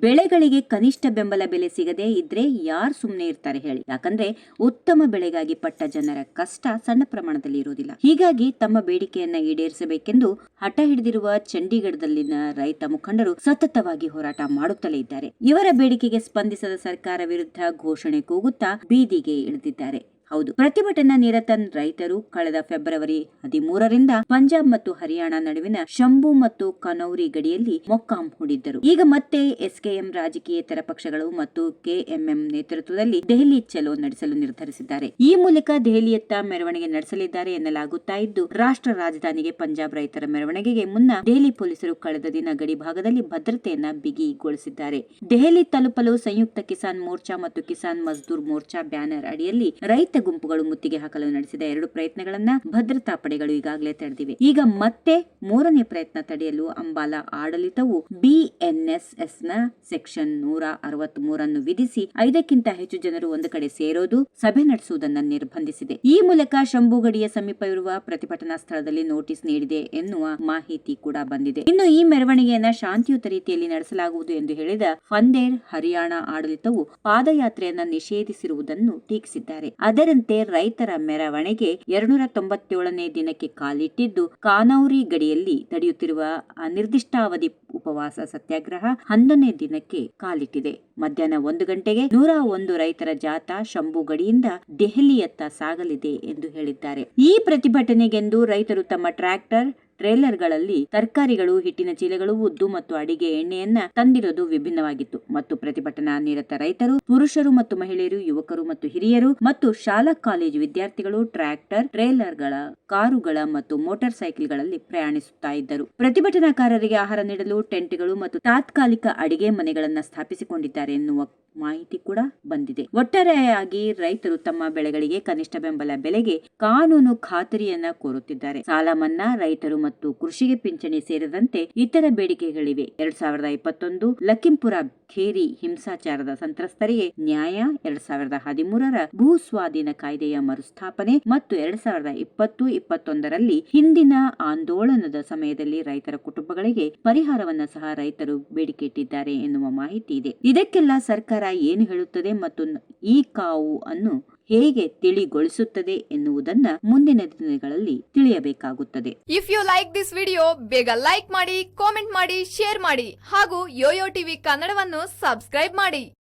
ಬೆಳೆಗಳಿಗೆ ಕನಿಷ್ಠ ಬೆಂಬಲ ಬೆಲೆ ಸಿಗದೆ ಇದ್ರೆ ಯಾರು ಸುಮ್ಮನೆ ಇರ್ತಾರೆ ಹೇಳಿ. ಯಾಕಂದ್ರೆ ಉತ್ತಮ ಬೆಳೆಗಾಗಿ ಪಟ್ಟ ಜನರ ಕಷ್ಟ ಸಣ್ಣ ಪ್ರಮಾಣದಲ್ಲಿ ಇರುವುದಿಲ್ಲ. ಹೀಗಾಗಿ ತಮ್ಮ ಬೇಡಿಕೆಯನ್ನ ಈಡೇರಿಸಬೇಕೆಂದು ಹಠ ಹಿಡಿದಿರುವ ಚಂಡೀಗಢದಲ್ಲಿನ ರೈತ ಮುಖಂಡರು ಸತತವಾಗಿ ಹೋರಾಟ ಮಾಡುತ್ತಲೇ ಇದ್ದಾರೆ. ಇವರ ಬೇಡಿಕೆಗೆ ಸ್ಪಂದಿಸದ ಸರ್ಕಾರ ವಿರುದ್ಧ ಘೋಷಣೆ ಕೂಗುತ್ತಾ ಬೀದಿಗೆ ಇಳಿದಿದ್ದಾರೆ. ಹೌದು. ಪ್ರತಿಭಟನಾ ನಿರತ ರೈತರು ಕಳೆದ ಫೆಬ್ರವರಿ ಹದಿಮೂರರಿಂದ ಪಂಜಾಬ್ ಮತ್ತು ಹರಿಯಾಣ ನಡುವಿನ ಶಂಭು ಮತ್ತು ಕನೌರಿ ಗಡಿಯಲ್ಲಿ ಮೊಕ್ಕಾಂ ಹೂಡಿದ್ದರು. ಈಗ ಮತ್ತೆ ಎಸ್ಕೆಎಂ ರಾಜಕೀಯೇತರ ಪಕ್ಷಗಳು ಮತ್ತು ಕೆಎಂಎಂ ನೇತೃತ್ವದಲ್ಲಿ ದೆಹಲಿ ಚಲೋ ನಡೆಸಲು ನಿರ್ಧರಿಸಿದ್ದಾರೆ. ಈ ಮೂಲಕ ದೆಹಲಿಯತ್ತ ಮೆರವಣಿಗೆ ನಡೆಸಲಿದ್ದಾರೆ ಎನ್ನಲಾಗುತ್ತಾ ಇದ್ದು, ರಾಷ್ಟ್ರ ರಾಜಧಾನಿಗೆ ಪಂಜಾಬ್ ರೈತರ ಮೆರವಣಿಗೆಗೆ ಮುನ್ನ ದೆಹಲಿ ಪೊಲೀಸರು ಕಳೆದ ದಿನ ಗಡಿ ಭಾಗದಲ್ಲಿ ಭದ್ರತೆಯನ್ನ ಬಿಗಿಗೊಳಿಸಿದ್ದಾರೆ. ದೆಹಲಿ ತಲುಪಲು ಸಂಯುಕ್ತ ಕಿಸಾನ್ ಮೋರ್ಚಾ ಮತ್ತು ಕಿಸಾನ್ ಮಜ್ದೂರ್ ಮೋರ್ಚಾ ಬ್ಯಾನರ್ ಅಡಿಯಲ್ಲಿ ರೈತ ಗುಂಪುಗಳು ಮುತ್ತಿಗೆ ಹಾಕಲು ನಡೆಸಿದ ಎರಡು ಪ್ರಯತ್ನಗಳನ್ನ ಭದ್ರತಾ ಪಡೆಗಳು ಈಗಾಗಲೇ ತಡೆದಿವೆ. ಈಗ ಮತ್ತೆ ಮೂರನೇ ಪ್ರಯತ್ನ ತಡೆಯಲು ಅಂಬಾಲಾ ಆಡಳಿತವು ಬಿಎನ್ಎಸ್ಎಸ್ನ ಸೆಕ್ಷನ್ ನೂರ ಅರವತ್ ಮೂರನ್ನು ವಿಧಿಸಿ ಐದಕ್ಕಿಂತ ಹೆಚ್ಚು ಜನರು ಒಂದು ಕಡೆ ಸೇರೋದು ಸಭೆ ನಡೆಸುವುದನ್ನು ನಿರ್ಬಂಧಿಸಿದೆ. ಈ ಮೂಲಕ ಶಂಭುಗಡಿಯ ಸಮೀಪ ಸಮೀಪವಿರುವ ಪ್ರತಿಭಟನಾ ಸ್ಥಳದಲ್ಲಿ ನೋಟಿಸ್ ನೀಡಿದೆ ಎನ್ನುವ ಮಾಹಿತಿ ಕೂಡ ಬಂದಿದೆ. ಇನ್ನು ಈ ಮೆರವಣಿಗೆಯನ್ನ ಶಾಂತಿಯುತ ರೀತಿಯಲ್ಲಿ ನಡೆಸಲಾಗುವುದು ಎಂದು ಹೇಳಿದ ಫಂದೇರ್ ಹರಿಯಾಣ ಆಡಳಿತವು ಪಾದಯಾತ್ರೆಯನ್ನ ನಿಷೇಧಿಸಿರುವುದನ್ನು ಟೀಕಿಸಿದ್ದಾರೆ. ಅದರಂತೆ ರೈತರ ಮೆರವಣಿಗೆ ಎರಡ್ನೂರ ತೊಂಬತ್ತೇಳನೇ ದಿನಕ್ಕೆ ಕಾಲಿಟ್ಟಿದ್ದು ಕಾನೌರಿ ಗಡಿಯಲ್ಲಿ ನಡೆಯುತ್ತಿರುವ ಅನಿರ್ದಿಷ್ಟಾವಧಿ ಉಪವಾಸ ಸತ್ಯಾಗ್ರಹ ಹನ್ನೊಂದನೇ ದಿನಕ್ಕೆ ಕಾಲಿಟ್ಟಿದೆ. ಮಧ್ಯಾಹ್ನ ಒಂದು ಗಂಟೆಗೆ ನೂರ ಒಂದು ರೈತರ ಜಾಥಾ ಶಂಭು ಗಡಿಯಿಂದ ದೆಹಲಿಯತ್ತ ಸಾಗಲಿದೆ ಎಂದು ಹೇಳಿದ್ದಾರೆ. ಈ ಪ್ರತಿಭಟನೆಗೆಂದು ರೈತರು ತಮ್ಮ ಟ್ರ್ಯಾಕ್ಟರ್ ಟ್ರೇಲರ್ಗಳಲ್ಲಿ ತರಕಾರಿಗಳು, ಹಿಟ್ಟಿನ ಚೀಲಗಳು, ಉದ್ದು ಮತ್ತು ಅಡಿಗೆ ಎಣ್ಣೆಯನ್ನ ತಂದಿರೋದು ವಿಭಿನ್ನವಾಗಿತ್ತು. ಮತ್ತು ಪ್ರತಿಭಟನಾ ನಿರತ ರೈತರು, ಪುರುಷರು ಮತ್ತು ಮಹಿಳೆಯರು, ಯುವಕರು ಮತ್ತು ಹಿರಿಯರು ಮತ್ತು ಶಾಲಾ ಕಾಲೇಜು ವಿದ್ಯಾರ್ಥಿಗಳು ಟ್ರ್ಯಾಕ್ಟರ್, ಟ್ರೇಲರ್ಗಳ, ಕಾರುಗಳ ಮತ್ತು ಮೋಟಾರ್ ಸೈಕಲ್ಗಳಲ್ಲಿ ಪ್ರಯಾಣಿಸುತ್ತಾ ಇದ್ದರು. ಪ್ರತಿಭಟನಾಕಾರರಿಗೆ ಆಹಾರ ನೀಡಲು ಟೆಂಟ್ಗಳು ಮತ್ತು ತಾತ್ಕಾಲಿಕ ಅಡಿಗೆ ಮನೆಗಳನ್ನು ಸ್ಥಾಪಿಸಿಕೊಂಡಿದ್ದಾರೆ ಎನ್ನುವ ಮಾಹಿತಿ ಕೂಡ ಬಂದಿದೆ. ಒಟ್ಟಾರೆಯಾಗಿ ರೈತರು ತಮ್ಮ ಬೆಳೆಗಳಿಗೆ ಕನಿಷ್ಠ ಬೆಂಬಲ ಬೆಲೆಗೆ ಕಾನೂನು ಖಾತರಿಯನ್ನ ಕೋರುತ್ತಿದ್ದಾರೆ. ಸಾಲ ಮನ್ನಾ, ರೈತರು ಮತ್ತು ಕೃಷಿಗೆ ಪಿಂಚಣಿ ಸೇರಿದಂತೆ ಇತರ ಬೇಡಿಕೆಗಳಿವೆ. ಎರಡ್ ಸಾವಿರದ ಇಪ್ಪತ್ತೊಂದು ಲಖಿಂಪುರ ಖೇರಿ ಹಿಂಸಾಚಾರದ ಸಂತ್ರಸ್ತರಿಗೆ ನ್ಯಾಯ, ಎರಡ್ ಸಾವಿರದ ಹದಿಮೂರರ ಭೂ ಸ್ವಾಧೀನ ಕಾಯ್ದೆಯ ಮರುಸ್ಥಾಪನೆ ಮತ್ತು ಎರಡ್ ಸಾವಿರದ ಇಪ್ಪತ್ತು, ಇಪ್ಪತ್ತೊಂದರಲ್ಲಿ ಹಿಂದಿನ ಆಂದೋಲನದ ಸಮಯದಲ್ಲಿ ರೈತರ ಕುಟುಂಬಗಳಿಗೆ ಪರಿಹಾರವನ್ನ ಸಹ ರೈತರು ಬೇಡಿಕೆ ಇಟ್ಟಿದ್ದಾರೆ ಎನ್ನುವ ಮಾಹಿತಿ ಇದೆ. ಇದಕ್ಕೆಲ್ಲ ಸರ್ಕಾರ ಏನು ಹೇಳುತ್ತದೆ ಮತ್ತು ಈ ಕಾವು ಅನ್ನು ಹೇಗೆ ತಿಳಿಗೊಳಿಸುತ್ತದೆ ಎನ್ನುವುದನ್ನ ಮುಂದಿನ ದಿನಗಳಲ್ಲಿ ತಿಳಿಯಬೇಕಾಗುತ್ತದೆ. If you like this video ಬೇಗ ಲೈಕ್ ಮಾಡಿ ಕಾಮೆಂಟ್ ಮಾಡಿ ಶೇರ್ ಮಾಡಿ ಹಾಗೂ ಯೋಯೋ ಟಿವಿ ಕನ್ನಡವನ್ನು ಸಬ್ಸ್ಕ್ರೈಬ್ ಮಾಡಿ.